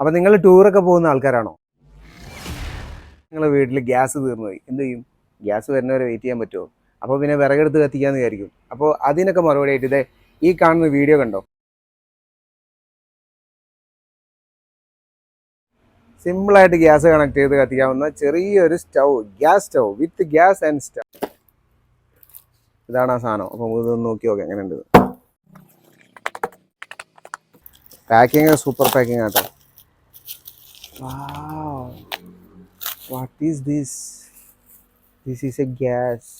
അപ്പം നിങ്ങൾ ടൂറൊക്കെ പോകുന്ന ആൾക്കാരാണോ? നിങ്ങളെ വീട്ടിൽ ഗ്യാസ് തീർന്നു പോയി. എന്ത് ചെയ്യും? ഗ്യാസ് വരുന്നവരെ വെയിറ്റ് ചെയ്യാൻ പറ്റുമോ? അപ്പോൾ പിന്നെ വിറകെടുത്ത് കത്തിക്കാന്ന് വിചാരിക്കും. അപ്പോൾ അതിനൊക്കെ മറുപടി ആയിട്ട് ഈ കാണുന്ന വീഡിയോ കണ്ടോ? സിമ്പിളായിട്ട് ഗ്യാസ് കണക്ട് ചെയ്ത് കത്തിക്കാവുന്ന ചെറിയൊരു stove gas stove with gas and stove. ഇതാണ് ആ സാധനം. അപ്പം ഇതൊന്ന് നോക്കി നോക്കാം. എങ്ങനെയുണ്ട്? പാക്കിങ് സൂപ്പർ പാക്കിംഗ് ആട്ടോ. What is this this is a gas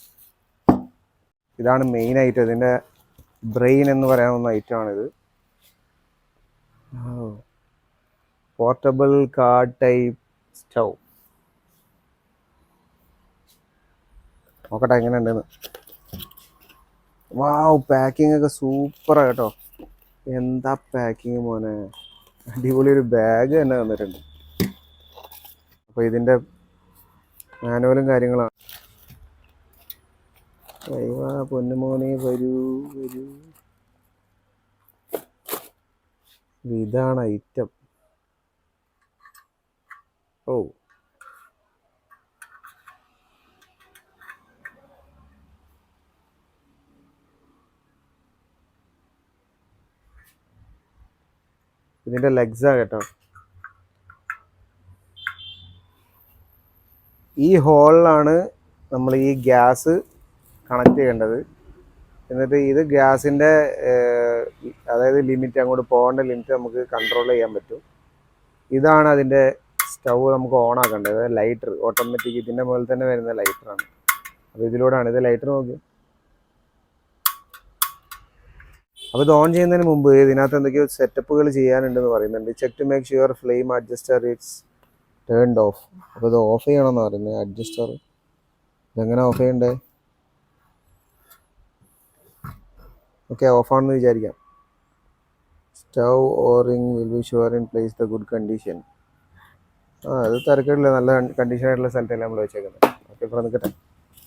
ഇതാണ് മെയിൻ ഐറ്റം ഇതിന്റെ ബ്രെയിൻ എന്ന് പറയാവുന്ന ഐറ്റമാണിത് പോർട്ടബിൾ കാർ ടൈപ്പ് സ്റ്റൗ നോക്കട്ടെ എങ്ങനെയുണ്ടെന്ന്. വാവ് പാക്കിംഗ് ഒക്കെ സൂപ്പറാ കേട്ടോ. എന്താ പാക്കിങ് മോനെ? അടിപൊളി ഒരു ബാഗ് തന്നെ തന്നിട്ടുണ്ട്. അപ്പോൾ ഇതിന്റെ മാനുവലും കാര്യങ്ങളാണ്. അയ്യോ പൊന്നുമോനെ വരൂ വരൂ. ഇതാണ് ഐറ്റം ഓ. ഇതിന്റെ ലെഗ്സാ കേട്ടോ. ഈ ഹോളിലാണ് നമ്മൾ ഈ ഗ്യാസ് കണക്ട് ചെയ്യേണ്ടത്. എന്നിട്ട് ഇത് ഗ്യാസിന്റെ അതായത് ലിമിറ്റ് അങ്ങോട്ട് പോകേണ്ട ലിമിറ്റ് നമുക്ക് കൺട്രോൾ ചെയ്യാൻ പറ്റും. ഇതാണ് അതിന്റെ സ്റ്റൗ നമുക്ക് ഓൺ ആക്കേണ്ടത്. ലൈറ്റർ ഓട്ടോമാറ്റിക് ഇതിന്റെ മുകളിൽ തന്നെ വരുന്ന ലൈറ്ററാണ്. അപ്പോൾ ഇതിലൂടെയാണ് ഇത് ലൈറ്റർ നോക്കി അപ്പോൾ ഇത് ഓൺ ചെയ്യുന്നതിന് മുമ്പ് ഇതിനകത്ത് എന്തൊക്കെയോ സെറ്റപ്പുകൾ ചെയ്യാനുണ്ടെന്ന് പറയുന്നുണ്ട്. Check to make sure flame adjuster it's turned off അപ്പോൾ ഇത് ഓഫ് ചെയ്യണമെന്ന് പറയുന്നത് അഡ്ജസ്റ്റർ ഇതെങ്ങനെ ഓഫ് ചെയ്യണ്ടേ? ഓക്കെ ഓഫാണെന്ന് വിചാരിക്കാം. Stove O-ring will be sure in place the good condition ആ അത് തിരക്കില്ല നല്ല കണ്ടീഷൻ ആയിട്ടുള്ള സ്ഥലത്തല്ലേ നമ്മൾ വെച്ചേക്കുന്നത്. ഓക്കെ ഇവിടെ നിൽക്കട്ടെ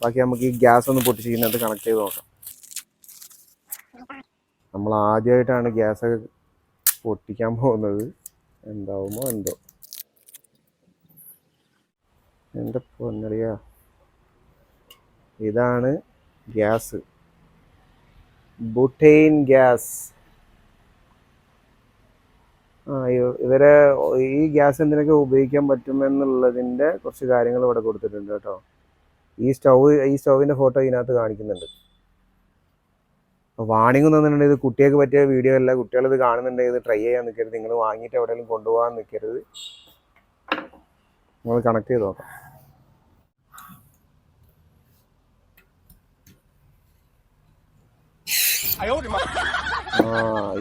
ബാക്കി നമുക്ക് ഈ ഗ്യാസ് ഒന്ന് പൊട്ടിച്ചിരിക്കുന്നത് കണക്ട് ചെയ്ത് നോക്കാം. നമ്മൾ ആദ്യമായിട്ടാണ് ഗ്യാസ് പൊട്ടിക്കാൻ പോകുന്നത്. എന്താവുമോ എന്തോ. എന്റെ പൊന്നടിയാ ഇതാണ് ഗ്യാസ്. ബുട്ടൈൻ ഗ്യാസ്. ആ ഇവ- ഇവരെ ഈ ഗ്യാസ് എന്തിനൊക്കെ ഉപയോഗിക്കാൻ പറ്റുമെന്നുള്ളതിന്റെ കുറച്ച് കാര്യങ്ങൾ ഇവിടെ കൊടുത്തിട്ടുണ്ട് കേട്ടോ. ഈ സ്റ്റൗ ഈ സ്റ്റൗവിന്റെ ഫോട്ടോ ഇതിനകത്ത് കാണിക്കുന്നുണ്ട്. വാണിംഗ് തന്നിട്ടുണ്ട്. ഇത് കുട്ടികൾക്ക് പറ്റിയ വീഡിയോ അല്ല. കുട്ടികൾ ഇത് കാണുന്നുണ്ടെങ്കിൽ ഇത് ട്രൈ ചെയ്യാൻ നിൽക്കരുത് നിങ്ങൾ വാങ്ങിയിട്ട് എവിടെയെങ്കിലും കൊണ്ടുപോകാൻ നിൽക്കരുത് നിങ്ങൾ കണക്ട് ചെയ്ത് നോക്കാം.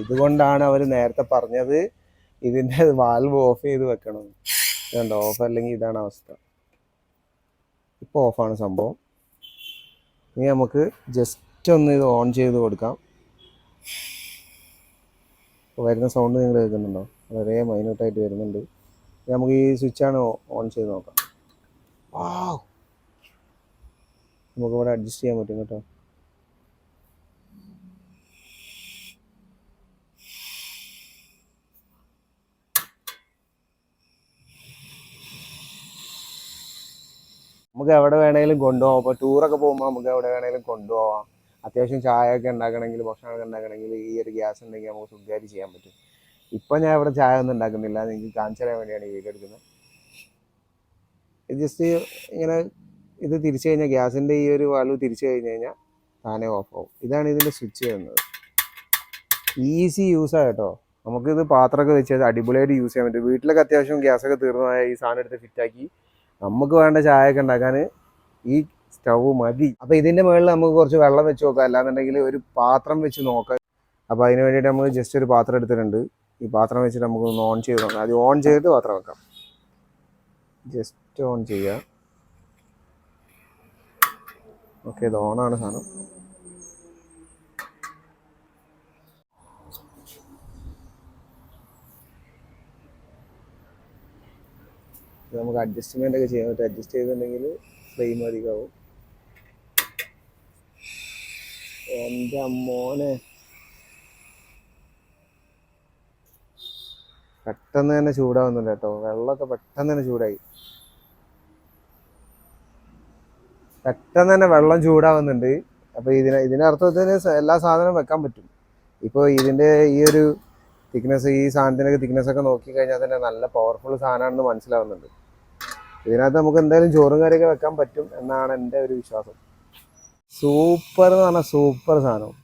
ഇതുകൊണ്ടാണ് അവർ നേരത്തെ പറഞ്ഞത് ഇതിന്റെ വാൽവ് ഓഫ് ചെയ്ത് വെക്കണം. ഇതുണ്ട് ഓഫ് അല്ലെങ്കിൽ ഇതാണ് അവസ്ഥ. ഇപ്പോൾ ഓഫാണ് സംഭവം. ഇനി നമുക്ക് ജസ്റ്റ് ഒന്ന് ഇത് ഓൺ ചെയ്ത് കൊടുക്കാം. വരുന്ന സൗണ്ട് നിങ്ങൾ കേൾക്കുന്നുണ്ടോ? വളരെ മൈന്യൂട്ടായിട്ട് വരുന്നുണ്ട്. നമുക്ക് ഈ ആണ് ഓൺ ചെയ്ത് നോക്കാം. വാവ് നമുക്ക് ഇവിടെ അഡ്ജസ്റ്റ് ചെയ്യാൻ പറ്റും കേട്ടോ. നമുക്ക് എവിടെ വേണേലും കൊണ്ടുപോകാം ഇപ്പോൾ ടൂറൊക്കെ പോകുമ്പോൾ നമുക്ക് എവിടെ വേണേലും കൊണ്ടുപോകാം അത്യാവശ്യം ചായ ഒക്കെ ഉണ്ടാക്കണമെങ്കിൽ ഭക്ഷണമൊക്കെ ഉണ്ടാക്കണമെങ്കിൽ ഈ ഒരു ഗ്യാസ് ഉണ്ടെങ്കിൽ നമുക്ക് സുഖമായിട്ട് ചെയ്യാൻ പറ്റും. ഇപ്പം ഞാൻ ഇവിടെ ചായ ഒന്നും ഉണ്ടാക്കുന്നില്ല. നിങ്ങൾക്ക് കാണിച്ചു തരാൻ വേണ്ടിയാണ് ഈ വീഡിയോ എടുക്കുന്നത്. ജസ്റ്റ് ഇങ്ങനെ ഇത് തിരിച്ചു കഴിഞ്ഞാൽ ഗ്യാസിന്റെ ഈ ഒരു വാൽവ് തിരിച്ചു കഴിഞ്ഞ് കഴിഞ്ഞാൽ താനെ ഓഫ് ആവും. ഇതാണ് ഇതിന്റെ സ്വിച്ച് വരുന്നത്. ഈസി യൂസ് യൂസാണ് കേട്ടോ. നമുക്കിത് പാത്രമൊക്കെ വെച്ച് അടിപൊളിയായിട്ട് യൂസ് ചെയ്യാൻ പറ്റും. വീട്ടിലൊക്കെ അത്യാവശ്യം ഗ്യാസൊക്കെ തീർന്നതായ ഈ സാധനം എടുത്ത് ഫിറ്റാക്കി നമുക്ക് വേണ്ട ചായയൊക്കെ ഉണ്ടാക്കാൻ ഈ സ്റ്റൗ മതി. അപ്പോൾ ഇതിന്റെ മുകളിൽ നമുക്ക് കുറച്ച് വെള്ളം വെച്ച് നോക്കാം അല്ലാന്നുണ്ടെങ്കിൽ ഒരു പാത്രം വെച്ച് നോക്കാം. അപ്പോൾ അതിന് വേണ്ടിയിട്ട് നമ്മൾ ജസ്റ്റ് ഒരു പാത്രം എടുത്തിട്ടുണ്ട്. ഈ പാത്രം വെച്ചിട്ട് നമുക്കൊന്ന് ഓൺ ചെയ്ത് നോക്കാം. അത് ഓൺ ചെയ്തിട്ട് പാത്രം വെക്കാം. ജസ്റ്റ് ഓൺ ചെയ്യുക ഓക്കെ ഇത് ഓണാണ് സാധനം. നമുക്ക് അഡ്ജസ്റ്റ്മെന്റ് ഒക്കെ ചെയ്യാൻ പറ്റും അഡ്ജസ്റ്റ് ചെയ്തിട്ടുണ്ടെങ്കിൽ ഫ്ലെയിം അധികമാവും എന്റെ മോനെ. പെട്ടെന്ന് തന്നെ ചൂടാവുന്നുണ്ട് കേട്ടോ. വെള്ളമൊക്കെ പെട്ടെന്ന് തന്നെ ചൂടായി. പെട്ടെന്ന് തന്നെ വെള്ളം ചൂടാവുന്നുണ്ട്. അപ്പൊ ഇതിന് ഇതിന്റെ അർത്ഥത്തിന് എല്ലാ സാധനവും വെക്കാൻ പറ്റും. ഇപ്പോൾ ഇതിന്റെ ഈ ഒരു തിക്നെസ് ഈ സാധനത്തിനൊക്കെ തിക്നെസ് ഒക്കെ നോക്കി കഴിഞ്ഞാൽ തന്നെ നല്ല പവർഫുൾ സാധനമാണെന്ന് മനസ്സിലാവുന്നുണ്ട്. ഇതിനകത്ത് നമുക്ക് എന്തായാലും ചോറും കറിയൊക്കെ വെക്കാൻ പറ്റും എന്നാണ് എന്റെ ഒരു വിശ്വാസം. സൂപ്പർ എന്ന് പറഞ്ഞാൽ സൂപ്പർ സാധനം.